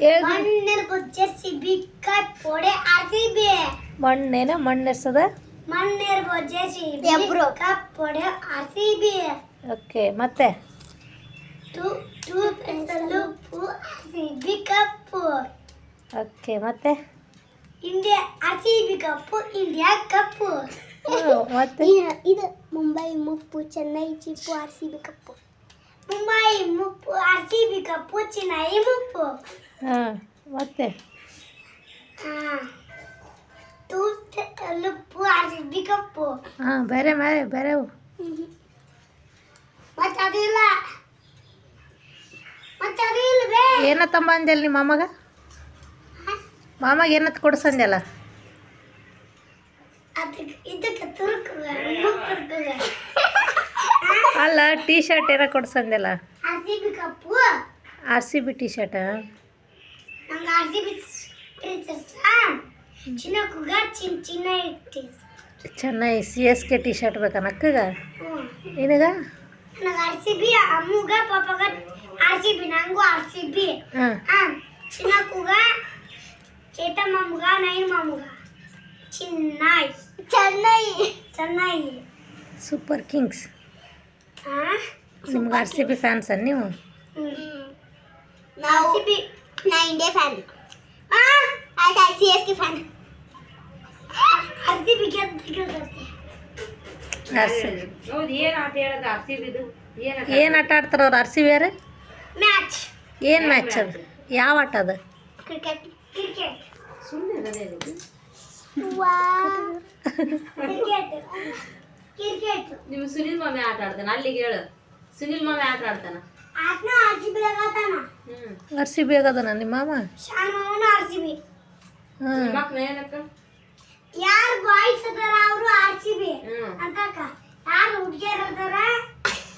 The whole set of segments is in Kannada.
ಹೇಳ್ ಮಣ್ಣೆರಗು ಜೆರ್ಸಿ ಪೊಡೆ ಆರ್ಸಿಬಿ ಮಣ್ಣೇನ ಮಣ್ಣು ಎಷ್ಟದ ಮಣ್ಣೆರಗು ಜೆರ್ಸಿ ಎಬ್ರು. ಕಪ್ ಪೊಡೆ ಆರ್ಸಿಬಿ ಓಕೆ ಮತ್ತೆ? ಟು ಟು ಪೆನ್ಸಿಲ್ ಪು ಆರ್ಸಿಬಿ ಕಪ್ಪು ಓಕೆ ಮತ್ತೆ? India RCB cup India cup ಮತ್ತೆ? ಇದು ಮುಂಬೈ ಮುಪ್ಪು ಚೆನ್ನೈ ಚಿಪ್ಪು RCB C B cup Mumbai ಮುಪ್ಪು R C B cup Chennai ಮುಪ್ಪು ಹಾಂ ಮತ್ತೆ? ಹಾ ಲುಪ್ಪು ಆರ್ ಸಿ ಬಿ ಕಪ್ಪು ಹಾಂ ಬೇರೆ ಬೇರೆ ಬೇರೆ. ಮತ್ತೆ ಅದು ಇಲ್ಲ. ಮತ್ತೆ ಅದು ಇಲ್ವೇ? ಏನತ್ತಮ್ಮ ಅಂದೆಲ್ಲ ನಿಮ್ಮ ಮಾಮಗ? ಮಾಮಗ ಏನತ್ ಕೊಡ್ಸಂದೆಲ್ಲ ಅದಕ್ಕೆ ಇದಕ್ಕೆ ತುರುಕುಗ ಮುಕ್ಕುರ್ಕುಗ ಅಲ್ಲ ಟೀ ಶರ್ಟ್ ಏನೋ ಕೊಡ್ಸಂದೆಲ್ಲ? R C B T shirt ಚಿನ್ನ C S K T shirt ಬೇಕಾ ನಕ್ಕಗ? ನಿನಗ? ಆರ್ ಸಿ ಬಿ ಅಮ್ಮಗ ಪಾಪಗ ಆರ್ ಸಿ ಬಿ ನಂಗೂ ಆರ್ ಸಿ ಬಿ. ಹಾಂ. ಹಾಂ ಚಿನ್ನ ಕುಗ ಚೇತನ್ ಮಾಮುಗ ನೈನ್ ಮಾಮುಗ ಚಿನ್ನೈ. ಚೆನ್ನೈ. ಚೆನ್ನೈ ಸೂಪರ್ ಕಿಂಗ್ಸ್ ನಿಮ್ಗೆ ಆರ್ ಸಿ ಬಿ ಫ್ಯಾನ್ಸ್ ನೀವು? ನಾವು ನಾ ಇಂಡಿಯಾ ಫ್ಯಾನ್ ಹಾಂ I C S K fan R C B ಗೆದ್ದಿರ್ತೈತಿ R C ಹೌದು ಏನು ಆಟ ಹೇಳೋದು ಆರ್ ಸಿ ಬಿದು ಏನು ಏನು ಆಟ ಆಡ್ತಾರ ಅವ್ರು? ಆರ್ ಸಿ ಬಿ ಯಾರು ಮ್ಯಾಚ್ ಏನು ಮ್ಯಾಚ್ ಅದು? ಯಾವ ಆಟ ಅದು? ಕ್ರಿಕೆಟ್ ಕ್ರಿಕೆಟ್ ಸುಮ್ಮನೆ ಕ್ರಿಕೆಟ್ ಕ್ರಿಕೆಟ್ ನಿಮ್ಮ ಸುನಿಲ್ ಮಾಮೆ ಆಟ ಆಡ್ತಾನೆ ಅಲ್ಲಿಗೆ ಹೇಳು. ಸುನಿಲ್ ಮಾಮ ಆಟ ಆಡ್ತಾನ? ಆಟ್ನ ಆರ್ ಸಿ ಬಿ ಹ್ಮ್. ಆಗದನ ನಿಮ್ಮ ಮಾಮ ಶಾನ್ ಮಾಮನ ಆರ್ ಸಿ ಬಿ. ಹಾಂ. ಮಕ್ಳು ಏನಕ್ಕ ಯಾರು ಬಾಯ್ಸ್ ಅದಾರ ಅವರು ಆರ್ ಸಿ ಬಿ. ಹ್ಮ್. ಅಂತಕ ಯಾರು ಹುಡುಗಿಯರ್ ಅದಾರ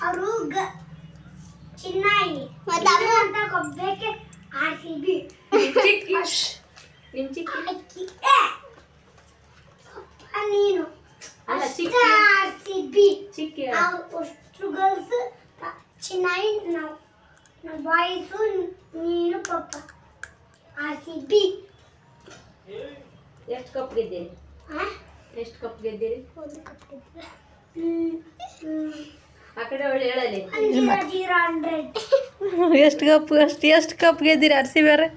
ಅವರು ಗ ಚಿನ್ನಾಯಿ? ಅಂತ ಕೊಬ್ಬೇಕೆ ಆರ್ ಸಿ ಬಿ. ಚಿಕ್ಕಿ? ನಿಮ್ ಚಿಕ್ಕಿ? ಅಕ್ಕಿ. ನೀನು. ಅಲ್ಲ ಚಿಕ್ಕಿ. R C B. ಚಿಕ್ಕಿ ನಾವು ಅಷ್ಟು ಗರ್ಲ್ಸ್ ಚಿನ್ನಾಯಿ ನಾವು ನಾವು ಬಾಯ್ಸು ನೀನು ಪಪ್ಪ ಆಸಿಬಿ ಬಿ ಎಷ್ಟು ಕಪ್ ಗೆದ್ದೀರಿ? ಎಷ್ಟು ಕಪ್ ಗೆದ್ದೀರಿ? ಆ ಕಡೆ ಒಳ್ಳೆ ಹೇಳಲಿ. Zero zero hundred. ಎಷ್ಟು ಕಪ್ ಅಷ್ಟು ಎಷ್ಟು ಕಪ್ ಗೆದ್ದೀರಿ ಅರ್ಸಿ ಬೇರೆ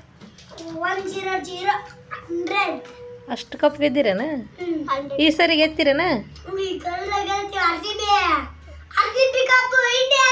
ಒನ್ ಜೀರೋ ಜೀರೋ ಹಂಡ್ರೆಡ್. ಅಷ್ಟು ಕಪ್ ಗೆದ್ದೀರೇನ? ಈ ಸರಿ ಗೆತ್ತೀರೇನ? R C B. R C B cup India